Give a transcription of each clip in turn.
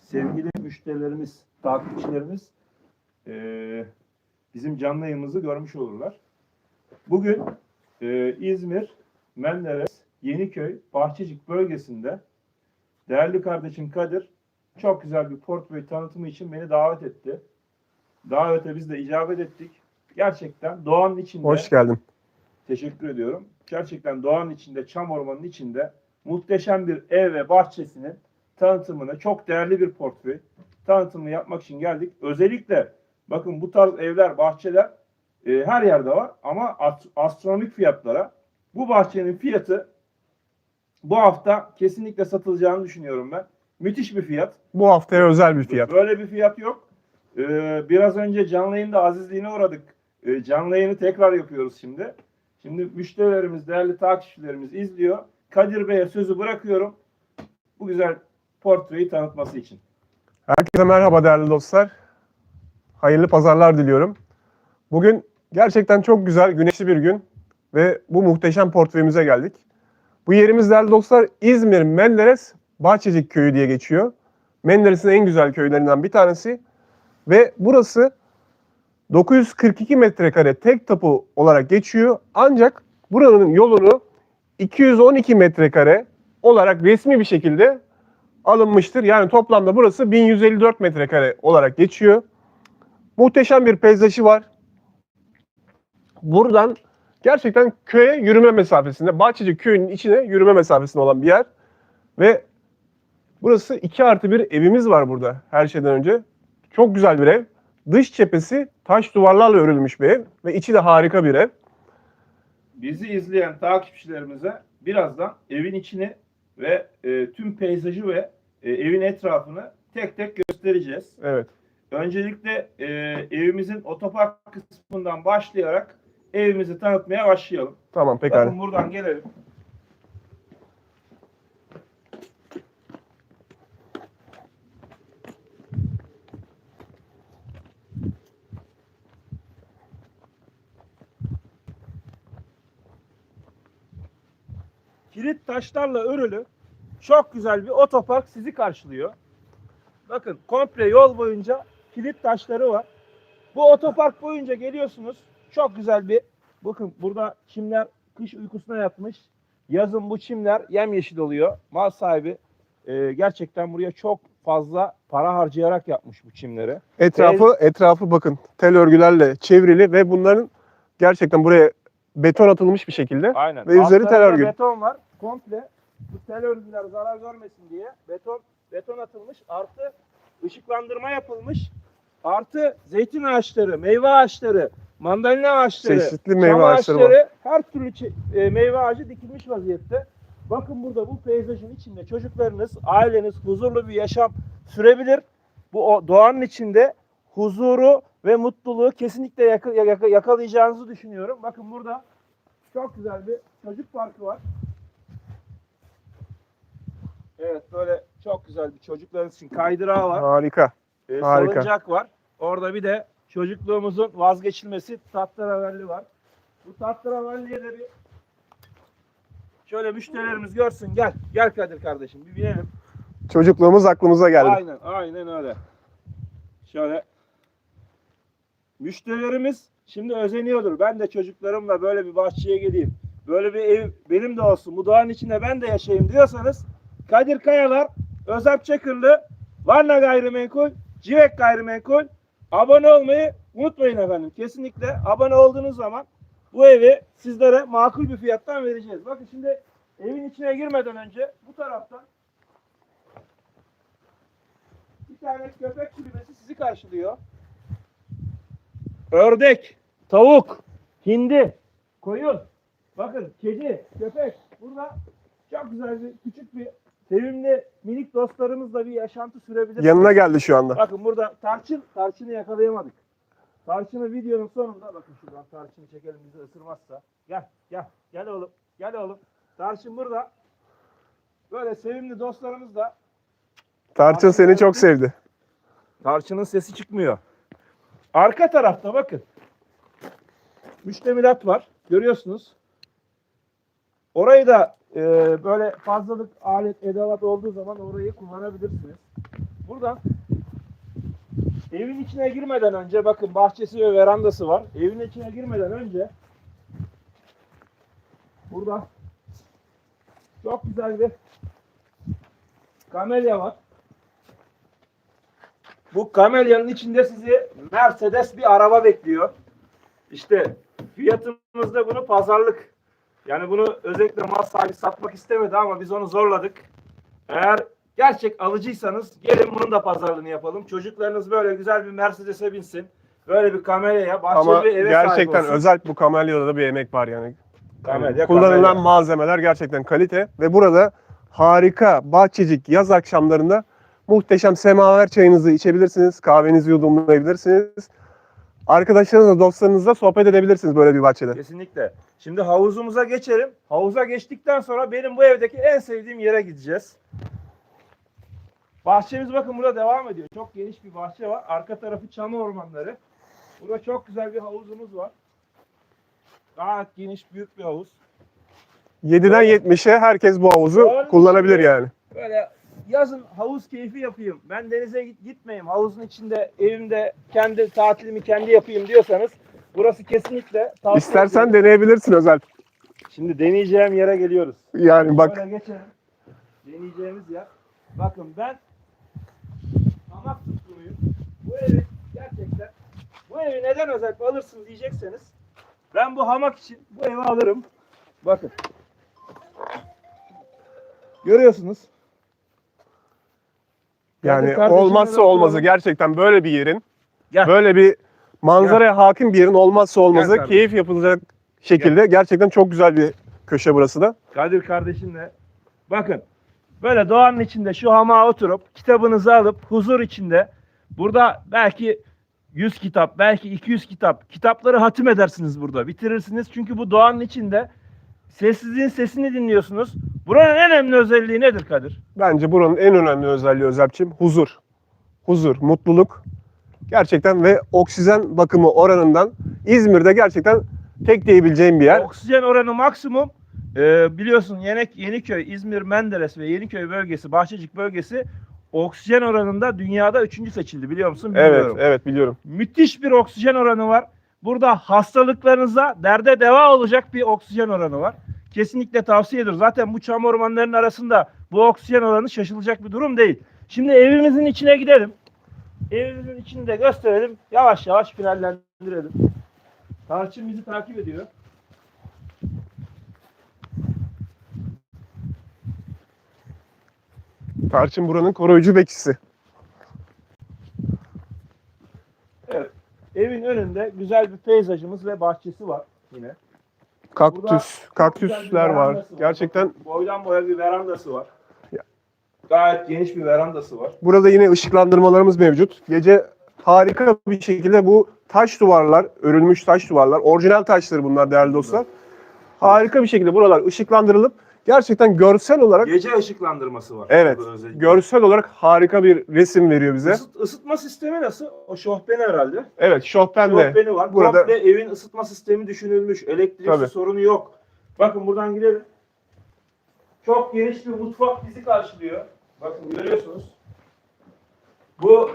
sevgili müşterilerimiz, takipçilerimiz e, bizim canlı yayımızı görmüş olurlar. Bugün e, İzmir, Menderes, Yeniköy, Bahçecik bölgesinde değerli kardeşim Kadir çok güzel bir portföy tanıtımı için beni davet etti. Davete biz de icabet ettik. Gerçekten doğanın içinde Hoş geldin. Teşekkür ediyorum. Gerçekten doğanın içinde, çam ormanının içinde muhteşem bir ev ve bahçesinin tanıtımını, çok değerli bir portföy tanıtımını yapmak için geldik. Özellikle bakın bu tarz evler, bahçeler e, her yerde var ama astronomik fiyatlara. Bu bahçenin fiyatı bu hafta kesinlikle satılacağını düşünüyorum ben. Müthiş bir fiyat. Bu haftaya özel bir fiyat. Böyle bir fiyat yok. Ee, biraz önce canlı yayında azizliğine uğradık. Ee, canlı yayını tekrar yapıyoruz şimdi. Şimdi müşterilerimiz, değerli takipçilerimiz izliyor. Kadir Bey'e sözü bırakıyorum. Bu güzel portreyi tanıtması için. Herkese merhaba değerli dostlar. Hayırlı pazarlar diliyorum. Bugün gerçekten çok güzel, güneşli bir gün ve bu muhteşem portföyümüze geldik. Bu yerimiz değerli dostlar İzmir Menderes Bahçecik Köyü diye geçiyor. Menderes'in en güzel köylerinden bir tanesi ve burası 942 metrekare tek tapu olarak geçiyor. Ancak buranın yolunu 212 metrekare olarak resmi bir şekilde alınmıştır. Yani toplamda burası 1154 metrekare olarak geçiyor. Muhteşem bir peyzajı var. Buradan gerçekten köye yürüme mesafesinde, Bahçecik köyünün içine yürüme mesafesinde olan bir yer. Ve burası 2 artı bir evimiz var burada her şeyden önce. Çok güzel bir ev. Dış cephesi taş duvarlarla örülmüş bir ev ve içi de harika bir ev. Bizi izleyen takipçilerimize birazdan evin içini ve e, tüm peyzajı ve e, evin etrafını tek tek göstereceğiz. Evet. Öncelikle e, evimizin otopark kısmından başlayarak evimizi tanıtmaya başlayalım. Tamam pekala. Bakın buradan gelelim. Kilit taşlarla örülü çok güzel bir otopark sizi karşılıyor. Bakın komple yol boyunca kilit taşları var. Bu otopark boyunca geliyorsunuz. Çok güzel bir bakın burada çimler kış uykusuna yatmış. Yazın bu çimler yemyeşil oluyor. Mal sahibi e, gerçekten buraya çok fazla para harcayarak yapmış bu çimleri. Etrafı etrafı bakın tel örgülerle çevrili ve bunların gerçekten buraya beton atılmış bir şekilde. Aynen. Ve üzeri tel örgü. beton var. Komple bu tel örgüler zarar görmesin diye beton beton atılmış. Artı ışıklandırma yapılmış. Artı zeytin ağaçları, meyve ağaçları, mandalina ağaçları, Çeşitli meyve ağaçları var. her türlü e, meyve ağacı dikilmiş vaziyette. Bakın burada bu peyzajın içinde çocuklarınız, aileniz huzurlu bir yaşam sürebilir. Bu o doğanın içinde huzuru ve mutluluğu kesinlikle yaka- yaka- yakalayacağınızı düşünüyorum. Bakın burada çok güzel bir çocuk parkı var. Evet böyle çok güzel bir çocuklarınız için kaydırağı var. Harika. E, harika. salıncak var. Orada bir de çocukluğumuzun vazgeçilmesi tahterevalli var. Bu tahterevalliye de bir şöyle müşterilerimiz görsün. Gel. Gel Kadir kardeşim bir binelim. Çocukluğumuz aklımıza geldi. Aynen, aynen öyle. Şöyle. Müşterilerimiz şimdi özeniyordur. Ben de çocuklarımla böyle bir bahçeye geleyim. Böyle bir ev benim de olsun. Bu doğanın içinde ben de yaşayayım diyorsanız Kadir Kayalar, Özap Çakırlı, Varna Gayrimenkul, Civek Gayrimenkul abone olmayı unutmayın efendim. Kesinlikle abone olduğunuz zaman bu evi sizlere makul bir fiyattan vereceğiz. Bakın şimdi evin içine girmeden önce bu taraftan bir tane köpek kulübesi sizi karşılıyor. Ördek, tavuk, hindi, koyun. Bakın kedi, köpek. Burada çok güzel bir küçük bir sevimli minik dostlarımızla bir yaşantı sürebilirsiniz. Yanına geldi şu anda. Bakın burada tarçın, tarçını yakalayamadık. Tarçını videonun sonunda bakın şuradan tarçını çekelim bizi ısırmazsa. Gel, gel, gel oğlum, gel oğlum. Tarçın burada. Böyle sevimli dostlarımız da Tarçın seni çok sevdi. Tarçının sesi çıkmıyor. Arka tarafta bakın. Müştemilat var. Görüyorsunuz. Orayı da e, böyle fazlalık alet edevat olduğu zaman orayı kullanabilirsiniz. Buradan evin içine girmeden önce bakın bahçesi ve verandası var. Evin içine girmeden önce burada çok güzel bir kamelya var. Bu kamelyanın içinde sizi Mercedes bir araba bekliyor. İşte fiyatımızda bunu pazarlık. Yani bunu özellikle mal sahibi satmak istemedi ama biz onu zorladık. Eğer gerçek alıcıysanız gelin bunun da pazarlığını yapalım. Çocuklarınız böyle güzel bir Mercedes'e binsin. Böyle bir kameraya, bahçeli Ama bir eve sahip gerçekten olsun. özel bu kamelyada da bir emek var yani. Kamelya, Kullanılan kamelya. malzemeler gerçekten kalite ve burada harika bahçecik yaz akşamlarında muhteşem semaver çayınızı içebilirsiniz, kahvenizi yudumlayabilirsiniz. Arkadaşlarınızla, dostlarınızla sohbet edebilirsiniz böyle bir bahçede. Kesinlikle. Şimdi havuzumuza geçelim. Havuza geçtikten sonra benim bu evdeki en sevdiğim yere gideceğiz. Bahçemiz bakın burada devam ediyor. Çok geniş bir bahçe var. Arka tarafı çam ormanları. Burada çok güzel bir havuzumuz var. Gayet geniş, büyük bir havuz. 7'den 70'e herkes bu havuzu Doğru. kullanabilir yani. Böyle yazın havuz keyfi yapayım. Ben denize git- gitmeyeyim. Havuzun içinde evimde kendi tatilimi kendi yapayım diyorsanız burası kesinlikle tavsiye İstersen ediyorum. deneyebilirsin özel. Şimdi deneyeceğim yere geliyoruz. Yani bak Böyle geçelim. Deneyeceğimiz yer. Bakın ben hamak tutkunuyum. Bu evi gerçekten bu evi neden özellikle alırsın diyecekseniz ben bu hamak için bu evi alırım. Bakın. Görüyorsunuz. Yani Kendi kardeşimle olmazsa olmazı oturalım. gerçekten böyle bir yerin Gel. böyle bir manzaraya hakim bir yerin olmazsa olmazı kardeşim. keyif yapılacak şekilde gerçekten çok güzel bir köşe burası da. Kadir kardeşimle bakın böyle doğanın içinde şu hamağa oturup kitabınızı alıp huzur içinde burada belki 100 kitap belki 200 kitap kitapları hatim edersiniz burada bitirirsiniz çünkü bu doğanın içinde sessizliğin sesini dinliyorsunuz. Buranın en önemli özelliği nedir Kadir? Bence buranın en önemli özelliği Özalp'ciğim huzur. Huzur, mutluluk. Gerçekten ve oksijen bakımı oranından İzmir'de gerçekten tek diyebileceğim bir yer. Oksijen oranı maksimum Ee, biliyorsun Yenik, Yeniköy, İzmir, Menderes ve Yeniköy bölgesi, Bahçecik bölgesi oksijen oranında dünyada üçüncü seçildi biliyor musun? Evet, Bilmiyorum. evet biliyorum. müthiş bir oksijen oranı var. Burada hastalıklarınıza derde deva olacak bir oksijen oranı var. Kesinlikle tavsiye ediyoruz. Zaten bu çam ormanlarının arasında bu oksijen oranı şaşılacak bir durum değil. Şimdi evimizin içine gidelim. Evimizin içini de gösterelim. Yavaş yavaş finallendirelim. Tarçın bizi takip ediyor. Tarçın buranın koruyucu bekçisi. Evet. Evin önünde güzel bir peyzajımız ve bahçesi var yine. Kaktüs, Burada kaktüsler var. Gerçekten Boydan boya bir verandası var. Ya. Gayet geniş bir verandası var. burada yine ışıklandırmalarımız mevcut. Gece harika bir şekilde bu taş duvarlar, örülmüş taş duvarlar, orijinal taşları bunlar değerli dostlar. Harika bir şekilde buralar ışıklandırılıp gerçekten görsel olarak Gece ışıklandırması var. evet, görsel olarak harika bir resim veriyor bize. Isıt, ısıtma sistemi nasıl? O şohbeni herhalde. Evet, şofbenle Şohbeni var. burada- Komple evin ısıtma sistemi düşünülmüş. Elektrik Tabii. sorunu yok. Bakın buradan gidelim. Çok geniş bir mutfak bizi karşılıyor. Bakın görüyorsunuz. Bu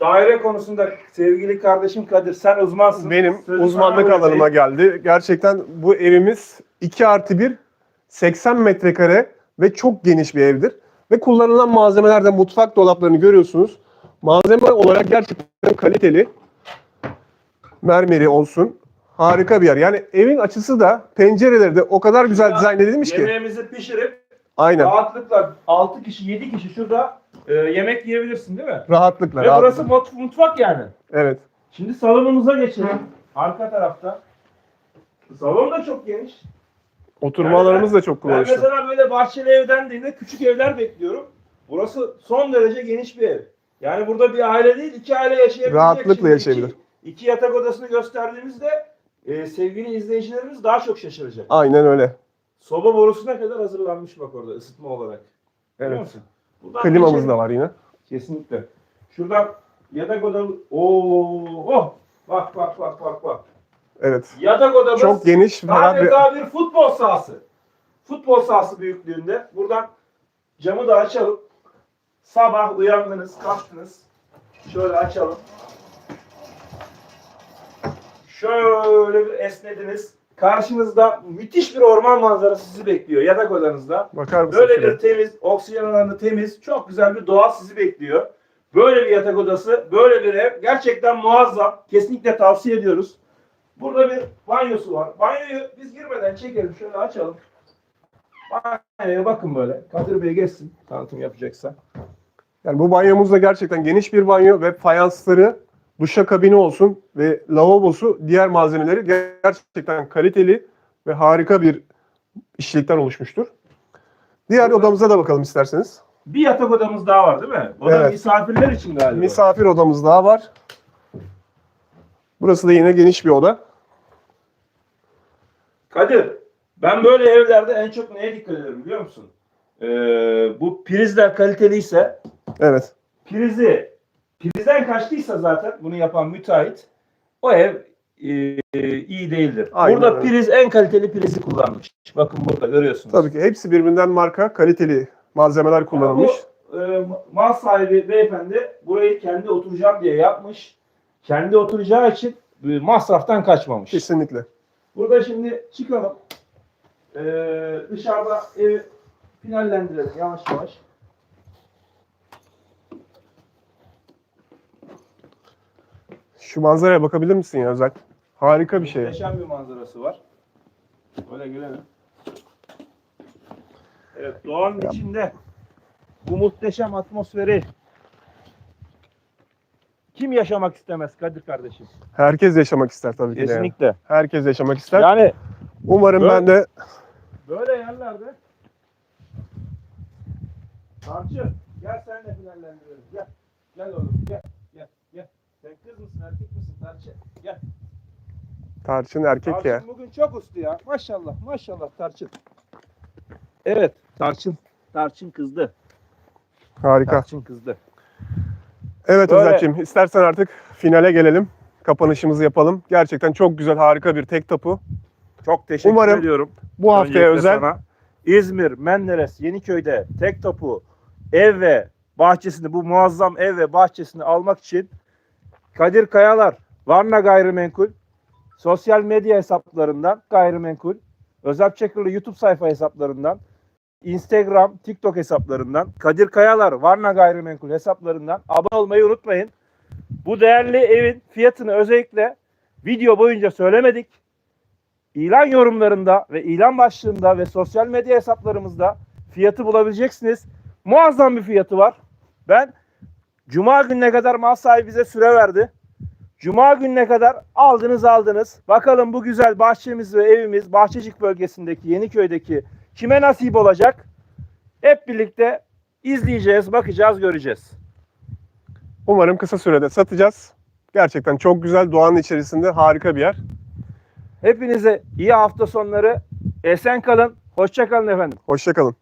daire konusunda sevgili kardeşim Kadir sen uzmansın. benim Sözü uzmanlık alanıma geldi. Gerçekten bu evimiz 2 artı 1, 80 metrekare ve çok geniş bir evdir. Ve kullanılan malzemelerde mutfak dolaplarını görüyorsunuz. Malzeme olarak gerçekten kaliteli. Mermeri olsun. Harika bir yer. Yani evin açısı da pencereleri de o kadar güzel Ya, dizayn edilmiş ki. Yemeğimizi pişirip Aynen. rahatlıkla 6 kişi 7 kişi şurada e, yemek yiyebilirsin değil mi? Rahatlıkla. Ve burası rahatlıkla. mut- mutfak yani. Evet. Şimdi salonumuza geçelim. Arka tarafta. Salon da çok geniş. Oturma alanımız da çok Ben kullanışlı. mesela böyle bahçeli evden değil de küçük evler bekliyorum. Burası son derece geniş bir ev. Yani burada bir aile değil, iki aile yaşayabilecek. Rahatlıkla Şimdi yaşayabilir. Iki, iki yatak odasını gösterdiğimizde e, sevgili izleyicilerimiz daha çok şaşıracak. Aynen öyle. Soba borusuna kadar hazırlanmış bak orada ısıtma olarak. Evet. Klimamız da var yine. Kesinlikle. Şuradan yatak oda... Oo, oh! Bak bak bak bak bak. Evet. Yatak odamız Çok geniş, ferah bir adeta bir futbol sahası. Futbol sahası büyüklüğünde. Buradan camı da açalım. Sabah uyandınız, kalktınız. Şöyle açalım. Şöyle bir esnediniz. Karşınızda müthiş bir orman manzarası sizi bekliyor yatak odanızda. Bakar mısın Böyle şuraya? bir temiz, oksijen alanı temiz, çok güzel bir doğa sizi bekliyor. Böyle bir yatak odası, böyle bir ev gerçekten muazzam. Kesinlikle tavsiye ediyoruz. Burada bir banyosu var. Banyoyu biz girmeden çekelim. Şöyle açalım. Banyoya bakın böyle. Kadir Bey geçsin tanıtım yapacaksa. Yani bu banyomuz da gerçekten geniş bir banyo ve fayansları, duşakabini olsun ve lavabosu diğer malzemeleri gerçekten kaliteli ve harika bir işçilikten oluşmuştur. Diğer odamıza da bakalım isterseniz. Bir yatak odamız daha var değil mi? O da Evet. misafirler için galiba. Misafir odamız daha var. Burası da yine geniş bir oda. Kadir, ben böyle evlerde en çok neye dikkat ederim biliyor musun? Ee, bu prizler kaliteliyse, Evet. prizi prizden kaçtıysa zaten bunu yapan müteahhit, o ev e, iyi değildir. Aynen burada öyle. priz en kaliteli prizi kullanmış. Bakın burada görüyorsunuz. Tabii ki hepsi birbirinden marka, kaliteli malzemeler kullanılmış. Bu e, mal sahibi beyefendi burayı kendi oturacağım diye yapmış. Kendi oturacağı için masraftan kaçmamış. Kesinlikle. Burada şimdi çıkalım. Ee, dışarıda evi finallendirelim yavaş yavaş. Şu manzaraya bakabilir misin ya Özel? Harika bir şey. Muhteşem bir manzarası var. Böyle gelelim. Evet doğanın Ya. içinde bu muhteşem atmosferi kim yaşamak istemez Kadir kardeşim? Herkes yaşamak ister tabii ki de. yani. Kesinlikle. Herkes yaşamak ister. Yani Umarım Böyle- ben de böyle yerlerde Tarçı gel sen de finallendirelim. Gel. Gel oğlum gel. Gel. Gel. Sen kız mısın erkek misin Tarçı? Gel. tarçın erkek Tarçın ya. bugün çok uslu ya. Maşallah maşallah Tarçın. Evet Tarçın. Tarçın kızdı. Harika. Tarçın kızdı. Evet Böyle- Özel'cim istersen artık finale gelelim. Kapanışımızı yapalım. Gerçekten çok güzel, harika bir tek tapu. Çok teşekkür Umarım ediyorum. Bu haftaya Öncelikle özel sana. İzmir, Menderes, Yeniköy'de tek topu ev ve bahçesini bu muazzam ev ve bahçesini almak için Kadir Kayalar, Varna Gayrimenkul, sosyal medya hesaplarından gayrimenkul, Özap Çakırlı YouTube sayfa hesaplarından, Instagram, TikTok hesaplarından, Kadir Kayalar, Varna Gayrimenkul hesaplarından abone olmayı unutmayın. Bu değerli evin fiyatını özellikle video boyunca söylemedik. İlan yorumlarında ve ilan başlığında ve sosyal medya hesaplarımızda fiyatı bulabileceksiniz. Muazzam bir fiyatı var. Ben Cuma gününe kadar mal sahibi bize süre verdi. Cuma gününe kadar aldınız aldınız. Bakalım bu güzel bahçemiz ve evimiz Bahçecik bölgesindeki Yeniköy'deki kime nasip olacak? Hep birlikte izleyeceğiz, bakacağız, göreceğiz. umarım kısa sürede satacağız. Gerçekten çok güzel, doğanın içerisinde harika bir yer. Hepinize iyi hafta sonları. Esen kalın. Hoşça kalın efendim. Hoşçakalın.